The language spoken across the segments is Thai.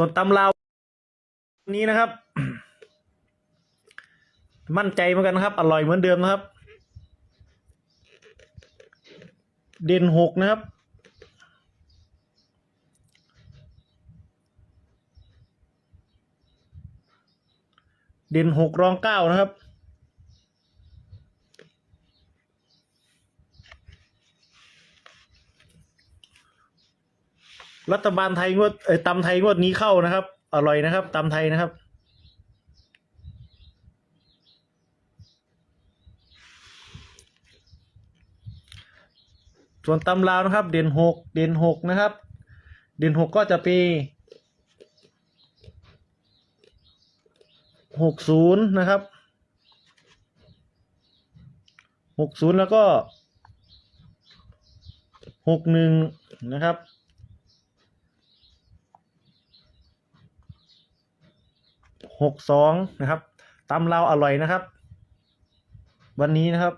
ส่วนตำลาวนี้นะครับ มั่นใจเหมือนกันนะครับ อร่อยเหมือนเดิมนะครับ เด่นหกนะครับ เด่นหกรองเก้านะครับ รัฐบาลไทยงวดเอ้ยตำไทยงวดนี้เข้านะครับ อร่อยนะครับตำไทยนะครับ ส่วนตำลาวนะครับ เด่นหกเด่นหกนะครับ เด่นหกก็จะเป็นหกศูนย์นะครับหกศูนย์แล้วก็หกหนึ่งนะครับ หกสองนะครับตำลาวอร่อยนะครับ วันนี้นะครับ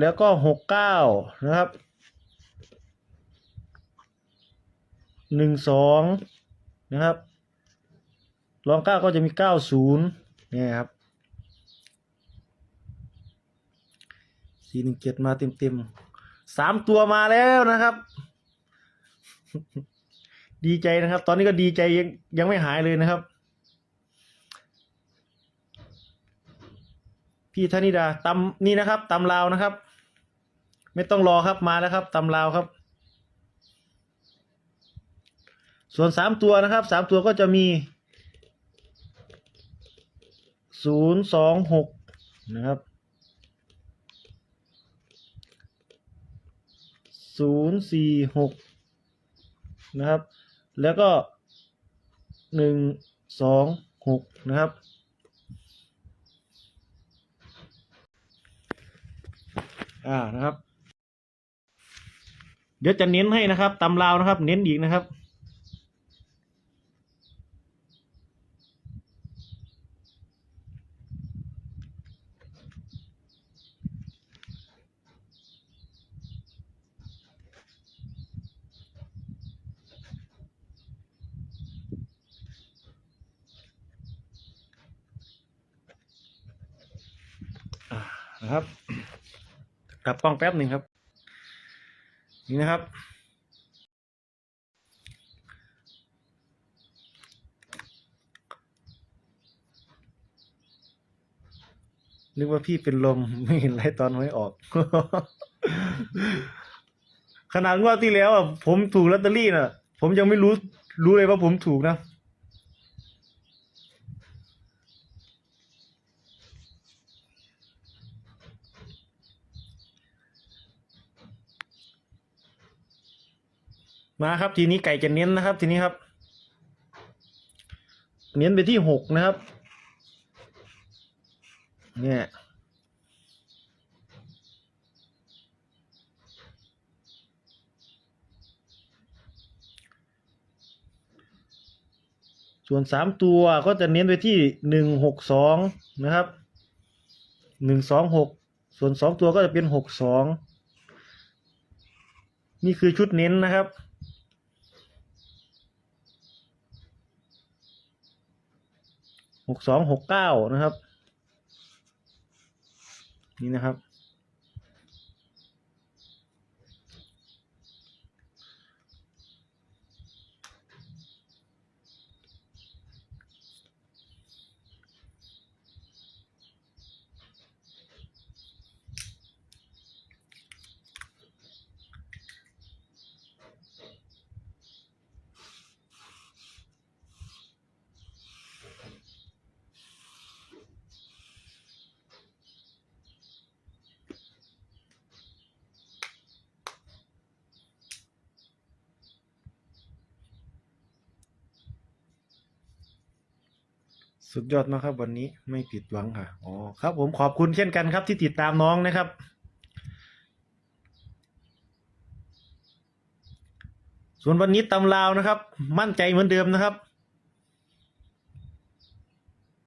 แล้วก็หกเก้านะครับหนึ่งสองนะครับรองเก้าก็จะมีเก้าศูนย์เนี่ยครับสี่หนึ่งเจ็ดมาเต็มเต็มๆสามตัวมาแล้วนะครับ ดีใจนะครับ ตอนนี้ก็ดีใจยังยังไม่หายเลยนะครับ พี่ธนิดาตำนี่นะครับตำลาวนะครับ ไม่ต้องรอครับมาแล้วครับตำลาวครับ ส่วนสามตัวนะครับสามตัวก็จะมีศูนย์สองหกนะครับศูนย์สี่หกนะครับ แล้วก็หนึ่งสองหกนะครับ อ่านะครับ เดี๋ยวจะเน้นให้นะครับตำราวนะครับ เน้นอีกนะครับ อ่า นะครับกลับกล้องแป๊บหนึ่งครับ นี่นะครับ นึกว่าพี่เป็นลมไม่เห็นไรตอนไม่ออก ขนาดว่าที่แล้วอะผมถูกลอตเตอรี่น่ะ ผมยังไม่รู้รู้เลยว่าผมถูกนะ มาครับ ทีนี้ไก่จะเน้นนะครับ ทีนี้ครับ เน้นไปที่หกนะครับ เนี่ยส่วนสามตัวก็จะเน้นไปที่หนึ่งหกสองนะครับหนึ่งสองหกส่วนสองตัวก็จะเป็นหกสองนี่คือชุดเน้นนะครับ หกสองหกเก้านะครับ นี่นะครับ สุดยอดมากครับ วันนี้ไม่ผิดหวังค่ะอ๋อครับ ผมขอบคุณเช่นกันครับ ที่ติดตามน้องนะครับ ส่วนวันนี้ตำราวนะครับ มั่นใจเหมือนเดิมนะครับ